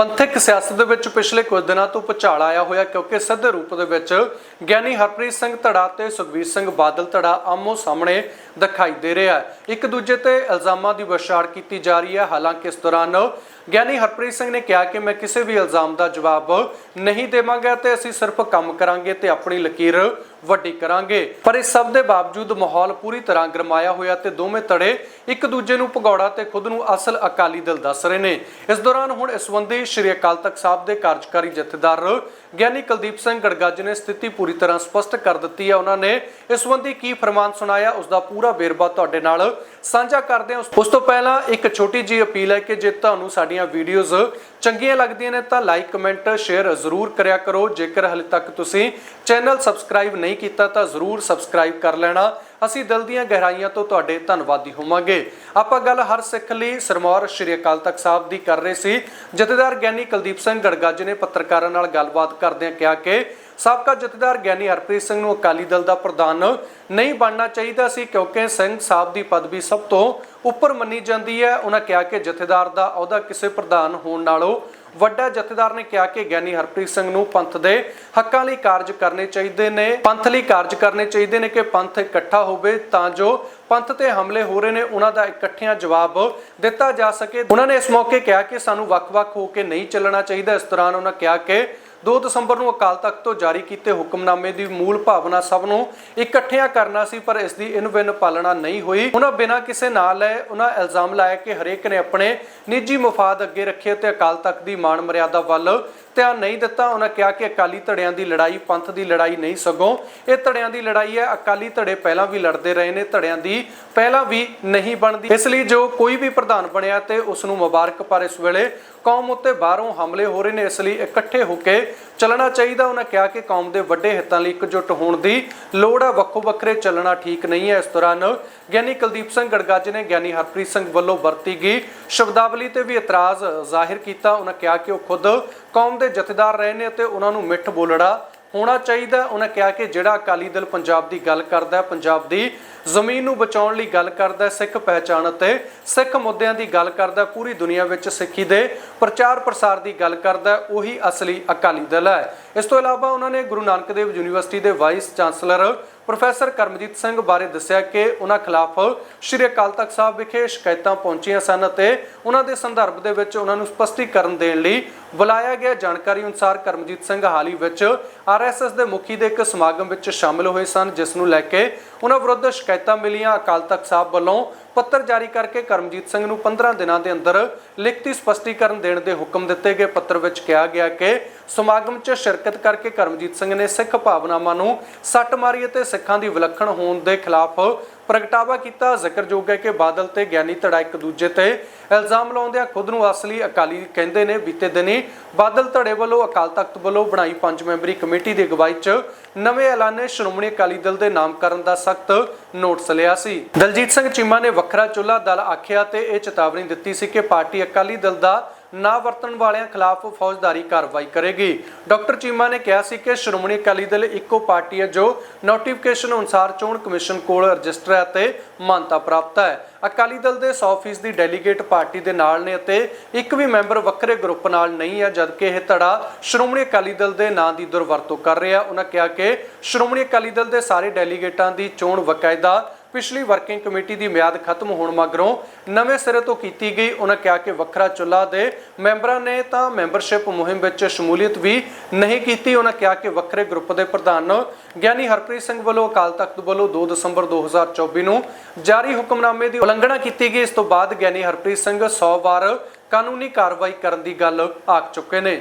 ਪੰਥਕ ਸਿਆਸਤ ਦੇ ਵਿੱਚ ਪਿਛਲੇ ਕੁਝ ਦਿਨਾਂ ਤੋਂ ਭੁਚਾਲ ਆਇਆ ਹੋਇਆ ਕਿਉਂਕਿ ਸਿੱਧੇ ਰੂਪ ਦੇ ਵਿੱਚ ਗਿਆਨੀ ਹਰਪ੍ਰੀਤ ਸਿੰਘ ਧੜਾ ਤੇ ਸੁਖਬੀਰ ਸਿੰਘ ਬਾਦਲ ਧੜਾ ਆਮੋ ਸਾਹਮਣੇ ਦਿਖਾਈ ਦੇ ਰਿਹਾ ਹੈ। ਇੱਕ ਦੂਜੇ ਤੇ ਇਲਜ਼ਾਮਾਂ ਦੀ ਵਿਛਾੜ ਕੀਤੀ ਜਾ ਰਹੀ ਹੈ। ਹਾਲਾਂਕਿ ਇਸ ਦੌਰਾਨ ਗਿਆਨੀ ਹਰਪ੍ਰੀਤ ਸਿੰਘ ਨੇ ਕਿਹਾ ਕਿ ਮੈਂ ਕਿਸੇ ਵੀ ਇਲਜ਼ਾਮ ਦਾ ਜਵਾਬ ਨਹੀਂ ਦੇਵਾਂਗਾ ਤੇ ਅਸੀਂ ਸਿਰਫ ਕੰਮ ਕਰਾਂਗੇ ਤੇ ਆਪਣੀ ਲਕੀਰ ਵੱਡੀ ਕਰਾਂਗੇ। ਪਰ ਇਸ ਸਭ ਦੇ ਬਾਵਜੂਦ ਮਾਹੌਲ ਪੂਰੀ ਤਰ੍ਹਾਂ ਗਰਮਾਇਆ ਹੋਇਆ ਤੇ ਦੋਵੇਂ ਧੜੇ ਇੱਕ ਦੂਜੇ ਨੂੰ ਭਗੌੜਾ ਤੇ ਖੁਦ ਨੂੰ ਅਸਲ ਅਕਾਲੀ ਦਲ ਦੱਸ ਰਹੇ ਨੇ। ਇਸ ਦੌਰਾਨ ਹੁਣ ਇਸ ਸੰਬੰਧੀ ਸ਼੍ਰੀ ਅਕਾਲ ਤਖਤ ਸਾਹਿਬ ਦੇ ਕਾਰਜਕਾਰੀ ਜਥੇਦਾਰ ਗਿਆਨੀ ਕੁਲਦੀਪ ਸਿੰਘ ਗੜਗੱਜ ਨੇ ਸਥਿਤੀ ਪੂਰੀ ਤਰ੍ਹਾਂ ਸਪਸ਼ਟ ਕਰ ਦਿੱਤੀ ਹੈ। ਉਹਨਾਂ ਨੇ ਇਸ ਸੰਬੰਧੀ ਕੀ ਫਰਮਾਨ ਸੁਣਾਇਆ, ਉਸ ਦਾ ਪੂਰਾ ਵੇਰਵਾ ਤੁਹਾਡੇ ਨਾਲ ਸਾਂਝਾ ਕਰਦੇ ਹਾਂ। ਉਸ ਤੋਂ ਪਹਿਲਾਂ ਇੱਕ ਛੋਟੀ ਜੀ ਅਪੀਲ ਹੈ ਕਿ ਜੇ ਤੁਹਾਨੂੰ ਸਾਡੀਆਂ ਵੀਡੀਓਜ਼ ਚੰਗੀਆਂ ਲੱਗਦੀਆਂ ਨੇ ਤਾਂ ਲਾਈਕ ਕਮੈਂਟ ਸ਼ੇਅਰ ਜ਼ਰੂਰ ਕਰਿਆ ਕਰੋ। ਜੇਕਰ ਹਲੇ ਤੱਕ ਤੁਸੀਂ ਚੈਨਲ ਸਬਸਕ੍ਰਾਈਬ ਨਹੀਂ ਕੀਤਾ ਤਾਂ ਜ਼ਰੂਰ ਸਬਸਕ੍ਰਾਈਬ ਕਰ ਲੈਣਾ। ਅਸੀਂ ਦਿਲ ਦੀਆਂ ਗਹਿਰਾਈਆਂ ਤੋਂ ਤੁਹਾਡੇ ਧੰਨਵਾਦੀ ਹੋਵਾਂਗੇ। ਆਪਾਂ ਗੱਲ ਹਰ ਸਿੱਖ ਲਈ ਸਰਮੌਰ ਸ਼੍ਰੀ ਅਕਾਲ ਤਖਤ ਸਾਹਿਬ ਦੀ ਕਰ ਰਹੇ ਸੀ। ਜਥੇਦਾਰ ਗਿਆਨੀ ਕੁਲਦੀਪ ਸਿੰਘ ਗੜਗੱਜ ਨੇ ਪੱਤਰਕਾਰਾਂ ਨਾਲ ਗੱਲਬਾਤ ਕਰਦਿਆਂ ਕਿਹਾ ਕਿ ਸਾਬਕਾ ਜਥੇਦਾਰ ਗਿਆਨੀ ਹਰਪ੍ਰੀਤ ਸਿੰਘ ਨੂੰ ਅਕਾਲੀ ਦਲ ਦਾ ਪ੍ਰਧਾਨ ਨਹੀਂ ਬਣਨਾ ਚਾਹੀਦਾ ਸੀ ਕਿਉਂਕਿ ਸਿੰਘ ਸਾਹਿਬ ਦੀ ਪਦਵੀ ਸਭ ਤੋਂ ਉੱਪਰ ਮੰਨੀ ਜਾਂਦੀ ਹੈ। ਉਹਨਾਂ ਕਿਹਾ ਕਿ ਜਥੇਦਾਰ ਦਾ ਅਹੁਦਾ ਕਿਸੇ ਪ੍ਰਧਾਨ ਹੋਣ ਨਾਲੋਂ ਵੱਡਾ ਜਥੇਦਾਰ ਨੇ ਕਿਹਾ ਕਿ ਗਿਆਨੀ ਹਰਪ੍ਰੀਤ ਸਿੰਘ ਨੂੰ ਪੰਥ ਦੇ ਹੱਕਾਂ ਲਈ ਕਾਰਜ ਕਰਨੇ ਚਾਹੀਦੇ ਨੇ, ਪੰਥ ਲਈ ਕਾਰਜ ਕਰਨੇ ਚਾਹੀਦੇ ਨੇ ਕਿ ਪੰਥ ਇਕੱਠਾ ਹੋਵੇ ਤਾਂ ਜੋ ਪੰਥ ਤੇ ਹਮਲੇ ਹੋ ਰਹੇ ਨੇ, ਉਹਨਾਂ ਦਾ ਇਕੱਠਿਆਂ ਜਵਾਬ ਦਿੱਤਾ ਜਾ ਸਕੇ। ਉਹਨਾਂ ਨੇ ਇਸ ਮੌਕੇ ਕਿਹਾ ਕਿ ਸਾਨੂੰ ਵੱਖ-ਵੱਖ ਹੋ ਕੇ ਨਹੀਂ ਚੱਲਣਾ ਚਾਹੀਦਾ। ਇਸ ਦੌਰਾਨ ਉਹਨਾਂ ਕਿਹਾ ਕਿ 2 ਦਸੰਬਰ ਨੂੰ ਅਕਾਲ ਤਖਤ ਤੋਂ ਜਾਰੀ ਕੀਤੇ ਹੁਕਮਨਾਮੇ ਦੀ ਮੂਲ ਭਾਵਨਾ ਸਭ ਨੂੰ ਇਕੱਠਿਆਂ ਕਰਨਾ ਸੀ, ਪਰ ਇਸ ਦੀ ਇਨਵਿਨ ਪਾਲਣਾ ਨਹੀਂ ਹੋਈ। ਉਹਨਾਂ ਬਿਨਾਂ ਕਿਸੇ ਨਾਲ ਲਏ ਉਹਨਾਂ ਇਲਜ਼ਾਮ ਲਾਇਆ ਕਿ ਹਰੇਕ ਨੇ ਆਪਣੇ ਨਿੱਜੀ ਮਫਾਦ ਅੱਗੇ ਰੱਖੇ ਤੇ ਅਕਾਲ ਤਖਤ ਦੀ ਮਾਣ ਮਰਿਆਦਾ ਵੱਲ ਧਿਆਨ ਨਹੀਂ ਦਿੱਤਾ, ਉਹਨਾਂ ਕਿਹਾ ਕਿ ਅਕਾਲੀ ਧੜਿਆਂ ਦੀ ਲੜਾਈ, ਪੰਥ ਦੀ ਲੜਾਈ ਨਹੀਂ ਸਗੋਂ। ਇਹ ਧੜਿਆਂ ਦੀ ਲੜਾਈ ਹੈ, ਅਕਾਲੀ ਧੜੇ ਪਹਿਲਾਂ ਵੀ ਲੜਦੇ ਰਹੇ ਨੇ, ਧੜਿਆਂ ਦੀ ਪਹਿਲਾਂ ਵੀ ਨਹੀਂ ਬਣਦੀ। ਇਸ ਲਈ ਜੋ ਕੋਈ ਵੀ ਪ੍ਰਧਾਨ ਬਣਿਆ ਤੇ ਉਸ ਨੂੰ ਮੁਬਾਰਕ ਪਰ ਇਸ ਵੇਲੇ ਕੌਮ ਉੱਤੇ ਬਾਹਰੋਂ ਹਮਲੇ ਹੋ ਰਹੇ ਨੇ, ਇਸ ਲਈ ਇਕੱਠੇ ਹੋ ਕੇ ਚੱਲਣਾ ਚਾਹੀਦਾ। ਉਹਨਾਂ ਕਿਹਾ ਕਿ ਕੌਮ ਦੇ ਵੱਡੇ ਹਿੱਤਾਂ ਲਈ ਇਕਜੁੱਟ ਹੋਣ ਦੀ ਲੋੜ ਹੈ ਵੱਖੋ ਵੱਖਰੇ ਚੱਲਣਾ ਠੀਕ ਨਹੀਂ ਹੈ ਇਸ ਦੌਰਾਨ। ਗਿਆਨੀ ਕੁਲਦੀਪ ਸਿੰਘ ਗੜਗੱਜ ਨੇ ਗਿਆਨੀ ਹਰਪ੍ਰੀਤ ਸਿੰਘ ਵੱਲੋਂ ਵਰਤੀ ਗਈ ਸ਼ਬਦਾਵਲੀ ਤੇ ਵੀ ਇਤਰਾਜ਼ ਜ਼ਾਹਿਰ ਕੀਤਾ। ਉਹਨਾਂ ਕਿਹਾ ਕਿ ਉਹ ਖੁਦ ਕੌਮ ਦੇ ਜਥੇਦਾਰ ਰਹੇ ਨੇ ਅਤੇ ਉਹਨਾਂ ਨੂੰ ਮਿੱਠ ਬੋਲੜਾ ਹੋਣਾ ਚਾਹੀਦਾ ਉਹਨਾਂ ਕਿਹਾ ਕਿ ਜਿਹੜਾ ਅਕਾਲੀ ਦਲ ਪੰਜਾਬ ਦੀ ਗੱਲ ਕਰਦਾ ਪੰਜਾਬ ਦੀ ਜ਼ਮੀਨ ਨੂੰ ਬਚਾਉਣ ਲਈ ਗੱਲ ਕਰਦਾ ਹੈ ਸਿੱਖ ਪਹਿਚਾਣ ਅਤੇ ਸਿੱਖ ਮੁੱਦਿਆਂ ਦੀ ਗੱਲ ਕਰਦਾ ਪੂਰੀ ਦੁਨੀਆ ਵਿੱਚ ਸਿੱਖੀ ਦੇ ਪ੍ਰਚਾਰ ਪ੍ਰਸਾਰ ਦੀ ਗੱਲ ਕਰਦਾ ਉਹੀ ਅਸਲੀ ਅਕਾਲੀ ਦਲ ਹੈ। ਇਸ ਤੋਂ ਇਲਾਵਾ ਉਹਨਾਂ ਨੇ ਗੁਰੂ ਨਾਨਕ ਦੇਵ ਯੂਨੀਵਰਸਿਟੀ ਦੇ vice chancellor professor Karamjit Singh ਬਾਰੇ ਦੱਸਿਆ ਕਿ ਉਹਨਾਂ ਖਿਲਾਫ ਸ਼੍ਰੀ ਅਕਾਲ ਤਖਤ ਸਾਹਿਬ ਵਿਖੇ ਸ਼ਿਕਾਇਤਾਂ ਪਹੁੰਚੀਆਂ ਸਨ ਅਤੇ ਉਹਨਾਂ ਦੇ ਸੰਦਰਭ ਦੇ ਵਿੱਚ ਉਹਨਾਂ ਨੂੰ ਸਪਸ਼ਟੀਕਰਨ ਦੇਣ ਲਈ ਬੁਲਾਇਆ ਗਿਆ। ਜਾਣਕਾਰੀ ਅਨੁਸਾਰ ਕਰਮਜੀਤ ਸਿੰਘ ਹਾਲੀ ਵਿੱਚ ਆਰਐਸਐਸ ਦੇ ਮੁਖੀ ਦੇ ਇੱਕ ਸਮਾਗਮ ਵਿੱਚ ਸ਼ਾਮਲ ਹੋਏ ਸਨ, ਜਿਸ ਨੂੰ ਲੈ ਕੇ ਉਹਨਾਂ ਵਿਰੁੱਧ ਸ਼ਿਕਾਇਤਾਂ ਮਿਲੀਆਂ। ਅਕਾਲ ਤਖਤ ਸਾਹਿਬ ਵੱਲੋਂ ਪੱਤਰ ਜਾਰੀ ਕਰਕੇ ਕਰਮਜੀਤ ਸਿੰਘ ਨੂੰ 15 ਦਿਨਾਂ ਦੇ ਅੰਦਰ ਲਿਖਤੀ ਸਪਸ਼ਟੀਕਰਨ ਦੇਣ ਦੇ ਹੁਕਮ ਦਿੱਤੇ ਗਏ। ਪੱਤਰ ਵਿੱਚ ਕਿਹਾ ਗਿਆ ਕਿ ਸਮਾਗਮ 'ਚ ਸ਼ਿਰਕਤ ਕਰਕੇ ਕਰਮਜੀਤ ਸਿੰਘ ਨੇ ਸਿੱਖ ਭਾਵਨਾਵਾਂ ਨੂੰ ਸੱਟ ਮਾਰੀ ਅਤੇ ਸਿੱਖਾਂ ਦੀ ਵਿਲੱਖਣ ਹੋਣ ਦੇ ਖਿਲਾਫ ਪ੍ਰਗਟਾਵਾ ਕੀਤਾ। ਜ਼ਿਕਰਯੋਗ ਹੈ ਕਿ ਬਾਦਲ ਤੇ ਗਿਆਨੀ ਧੜਾ ਇੱਕ ਦੂਜੇ ਤੇ ਇਲਜ਼ਾਮ ਲਾਉਂਦਿਆਂ ਖੁਦ ਨੂੰ ਅਸਲੀ ਅਕਾਲੀ ਕਹਿੰਦੇ ਨੇ। ਬੀਤੇ ਦਿਨੀ ਬਾਦਲ ਧੜੇ ਵੱਲੋਂ ਅਕਾਲ ਤਖਤ ਵੱਲੋਂ ਬਣਾਈ ਪੰਜ ਮੈਂਬਰੀ ਕਮੇਟੀ ਦੀ ਅਗਵਾਈ 'ਚ ਨਵੇਂ ਐਲਾਨੇ ਸ਼੍ਰੋਮਣੀ ਅਕਾਲੀ ਦਲ ਦੇ ਨਾਮਕਰਨ ਦਾ ਸਖਤ ਨੋਟਿਸ ਲਿਆ ਸੀ। ਦਲਜੀਤ ਸਿੰਘ ਚੀਮਾ ਨੇ ਵੱਖਰਾ ਚੁੱਲ੍ਹਾ ਦਲ ਆਖਿਆ ਤੇ ਇਹ ਚੇਤਾਵਨੀ ਦਿੱਤੀ ਸੀ ਕਿ ਪਾਰਟੀ ਅਕਾਲੀ ਦਲ ਦਾ ਨਾ ਵਰਤਣ ਵਾਲਿਆਂ ਖਿਲਾਫ ਫੌਜਦਾਰੀ ਕਾਰਵਾਈ ਕਰੇਗੀ। ਡਾਕਟਰ ਚੀਮਾ ਨੇ ਕਿਹਾ ਸੀ ਕਿ ਸ਼੍ਰੋਮਣੀ ਅਕਾਲੀ ਦਲ ਇੱਕੋ ਪਾਰਟੀ ਹੈ ਜੋ ਨੋਟੀਫਿਕੇਸ਼ਨ ਅਨੁਸਾਰ ਚੋਣ ਕਮਿਸ਼ਨ ਕੋਲ ਰਜਿਸਟਰ ਹੈ ਅਤੇ ਮਾਨਤਾ ਪ੍ਰਾਪਤ ਹੈ। ਅਕਾਲੀ ਦਲ ਦੇ 100% ਦੀ ਡੈਲੀਗੇਟ ਪਾਰਟੀ ਦੇ ਨਾਲ ਨੇ ਅਤੇ ਇੱਕ ਵੀ ਮੈਂਬਰ ਵੱਖਰੇ ਗਰੁੱਪ ਨਾਲ ਨਹੀਂ ਹੈ, ਜਦਕਿ ਇਹ ਧੜਾ ਸ਼੍ਰੋਮਣੀ ਅਕਾਲੀ ਦਲ ਦੇ ਨਾਂ ਦੀ ਦੁਰਵਰਤੋਂ ਕਰ ਰਿਹਾ ਉਹਨਾਂ ਕਿਹਾ ਕਿ ਸ਼੍ਰੋਮਣੀ ਅਕਾਲੀ ਦਲ ਦੇ ਸਾਰੇ ਡੈਲੀਗੇਟਾਂ ਦੀ ਚੋਣ ਵਕਾਇਦਾ ਪਿਛਲੀ ਵਰਕਿੰਗ ਕਮੇਟੀ ਦੀ ਮਿਆਦ ਖਤਮ ਹੋਣ ਮਗਰੋਂ ਨਵੇਂ ਸਿਰੇ ਤੋਂ ਕੀਤੀ ਗਈ, ਉਹਨਾਂ ਕਿਹਾ ਕਿ ਵੱਖਰਾ ਚੁੱਲਾ ਦੇ ਮੈਂਬਰਾਂ ਨੇ ਤਾਂ ਮੈਂਬਰਸ਼ਿਪ ਮੁਹਿੰਮ ਵਿੱਚ ਸ਼ਮੂਲੀਅਤ ਵੀ ਨਹੀਂ ਕੀਤੀ। ਉਹਨਾਂ ਕਿਹਾ ਕਿ ਵੱਖਰੇ ਗਰੁੱਪ ਦੇ ਪ੍ਰਧਾਨ ਗਿਆਨੀ ਹਰਪ੍ਰੀਤ ਸਿੰਘ ਵੱਲੋਂ ਅਕਾਲ ਤਖਤ ਵੱਲੋਂ 2 ਦਸੰਬਰ 2024 ਨੂੰ ਜਾਰੀ ਹੁਕਮਨਾਮੇ ਦੀ ਉਲੰਘਣਾ ਕੀਤੀ ਗਈ। ਇਸ ਤੋਂ ਬਾਅਦ ਗਿਆਨੀ ਹਰਪ੍ਰੀਤ ਸਿੰਘ 100 ਵਾਰ ਕਾਨੂੰਨੀ ਕਾਰਵਾਈ ਕਰਨ ਦੀ ਗੱਲ ਆਖ ਚੁੱਕੇ ਨੇ।